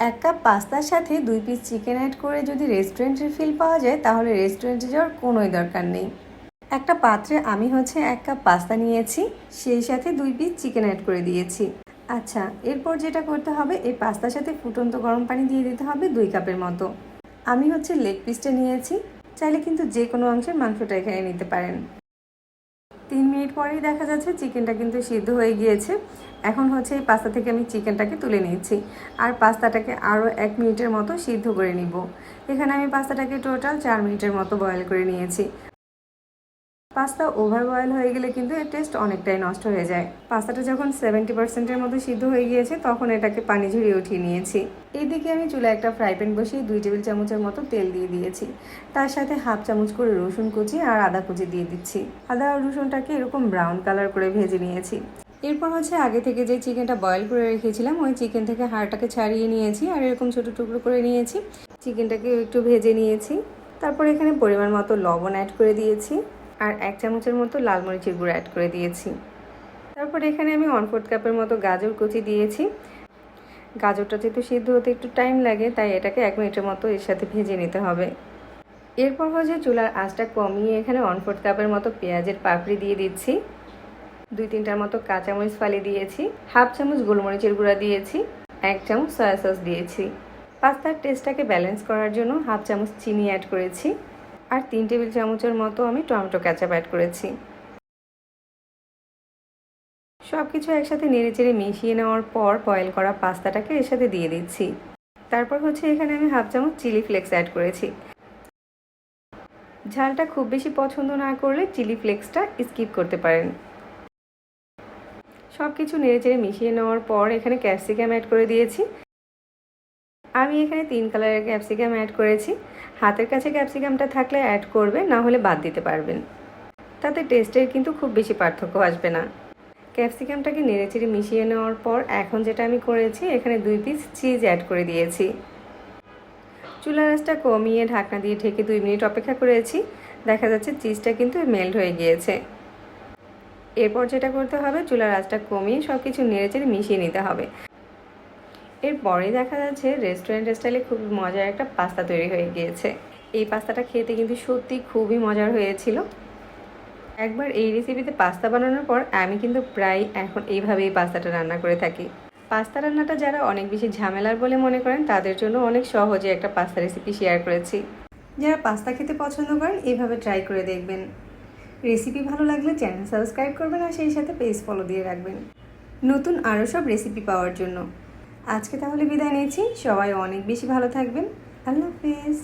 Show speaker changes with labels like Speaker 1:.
Speaker 1: এক কাপ পাস্তার সাথে দুই পিস চিকেন অ্যাড করে যদি রেস্টুরেন্টের ফিল পাওয়া যায়, তাহলে রেস্টুরেন্টে যাওয়ার কোনোই দরকার নেই। একটা পাত্রে আমি হচ্ছে এক কাপ পাস্তা নিয়েছি, সেই সাথে দুই পিস চিকেন অ্যাড করে দিয়েছি। আচ্ছা এরপর যেটা করতে হবে, এই পাস্তার সাথে ফুটন্ত গরম পানি দিয়ে দিতে হবে দুই কাপের মতো। আমি হচ্ছে লেগ পিসটা নিয়েছি, চাইলে কিন্তু যে কোনো অংশের মাংসটা এখানে নিতে পারেন। তিন মিনিট পরেই দেখা যাচ্ছে চিকেনটা কিন্তু সিদ্ধ হয়ে গিয়েছে। এখন হচ্ছে এই পাস্তা থেকে আমি চিকেনটাকে তুলে নিচ্ছি। আর পাস্তাটাকে আরও এক মিনিটের মতো সিদ্ধ করে নিব। এখানে আমি পাস্তাটাকে টোটাল চার মিনিটের মতো বয়েল করে নিয়েছি। পাস্তা ওভার বয়েল হয়ে গেলে কিন্তু এর টেস্ট অনেকটাই নষ্ট হয়ে যায়। পাস্তাটা যখন সেভেন্টি পার্সেন্টের মতো সিদ্ধ হয়ে গিয়েছে, তখন এটাকে পানি ঝরিয়ে উঠিয়ে নিয়েছি। এইদিকে আমি চুলা একটা ফ্রাই প্যান বসিয়ে দুই টেবিল চামচের মতো তেল দিয়ে দিয়েছি। তার সাথে হাফ চামচ করে রসুন কুচি আর আদা কুচি দিয়ে দিচ্ছি। আদা আর রসুনটাকে এরকম ব্রাউন কালার করে ভেজে নিয়েছি। এরপর হচ্ছে আগে থেকে যে চিকেনটা বয়েল করে রেখেছিলাম, ওই চিকেন থেকে হাড়টাকে ছাড়িয়ে নিয়েছি আর এরকম ছোটো টুকরো করে নিয়েছি। চিকেনটাকে একটু ভেজে নিয়েছি। তারপর এখানে পরিমাণ মতো লবণ অ্যাড করে দিয়েছি। আর এক চামচের মতো লাল মরিচের গুঁড়ো অ্যাড করে দিয়েছি। তারপর এখানে আমি ওয়ান ফোর্থ কাপের মতো গাজর কুচি দিয়েছি। গাজরটা যেহেতু সিদ্ধ হতে একটু টাইম লাগে, তাই এটাকে এক মিনিটের মতো এর সাথে ভেজে নিতে হবে। এরপর হচ্ছে চুলার আঁচটা কমিয়ে এখানে ওয়ান ফোর্থ কাপের মতো পেঁয়াজের পাপড়ি দিয়ে দিচ্ছি। দুই তিনটার মতো কাঁচামরিচ ফালি দিয়েছি। হাফ চামচ গোলমরিচের গুঁড়া দিয়েছি। এক চামচ সয়া সস দিয়েছি। পাস্তার টেস্টটাকে ব্যালেন্স করার জন্য হাফ চামচ চিনি অ্যাড করেছি। আর তিন টেবিল চামচের মতো আমি টমেটো ক্যাচাপ অ্যাড করেছি। সব কিছু একসাথে নেড়ে চেড়ে মিশিয়ে নেওয়ার পর বয়েল করা পাস্তাটাকে এর সাথে দিয়ে দিচ্ছি। তারপর হচ্ছে এখানে আমি হাফ চামচ চিলি ফ্লেক্স অ্যাড করেছি। ঝালটা খুব বেশি পছন্দ না করলে চিলি ফ্লেক্সটা স্কিপ করতে পারেন। সব কিছু নেড়ে চেড়ে মিশিয়ে নেওয়ার পর এখানে ক্যাপসিকাম অ্যাড করে দিয়েছি। আমি এখানে তিন কালারের ক্যাপসিকাম অ্যাড করেছি। হাতের কাছে ক্যাপসিকামটা থাকলে অ্যাড করবে না হলে বাদ দিতে পারবেন। তাতে টেস্টের কিন্তু খুব বেশি পার্থক্য আসবে না। ক্যাপসিকামটাকে নেড়েচেড়ে মিশিয়ে নেওয়ার পর এখন যেটা আমি করেছি, এখানে দুই পিস চিজ অ্যাড করে দিয়েছি। চুলা রাসটা কমিয়ে ঢাকনা দিয়ে ঢেকে দুই মিনিট অপেক্ষা করেছি। দেখা যাচ্ছে চিজটা কিন্তু মেল্ট হয়ে গিয়েছে। এরপর যেটা করতে হবে, চুলার আঁচটা কমিয়ে সব কিছু নেড়েচেড়ে মিশিয়ে নিতে হবে। এরপরে দেখা যাচ্ছে রেস্টুরেন্ট স্টাইলে খুব মজার একটা পাস্তা তৈরি হয়ে গিয়েছে। এই পাস্তাটা খেতে কিন্তু সত্যি খুবই মজার হয়েছিল। একবার এই রেসিপিতে পাস্তা বানানোর পর আমি কিন্তু প্রায় এখন এইভাবেই পাস্তাটা রান্না করে থাকি। পাস্তা রান্নাটা যারা অনেক বেশি ঝামেলার বলে মনে করেন, তাদের জন্য অনেক সহজে একটা পাস্তা রেসিপি শেয়ার করেছি। যারা পাস্তা খেতে পছন্দ করেন, এইভাবে ট্রাই করে দেখবেন। রেসিপি ভালো লাগলে চ্যানেল সাবস্ক্রাইব করবেন আর সেই সাথে পেজ ফলো দিয়ে রাখবেন। নতুন আরও সব রেসিপি পাওয়ার জন্য। আজকে তাহলে বিদায় নিয়েছি সবাই অনেক বেশি ভালো থাকবেন। আল্লাহ হাফিজ।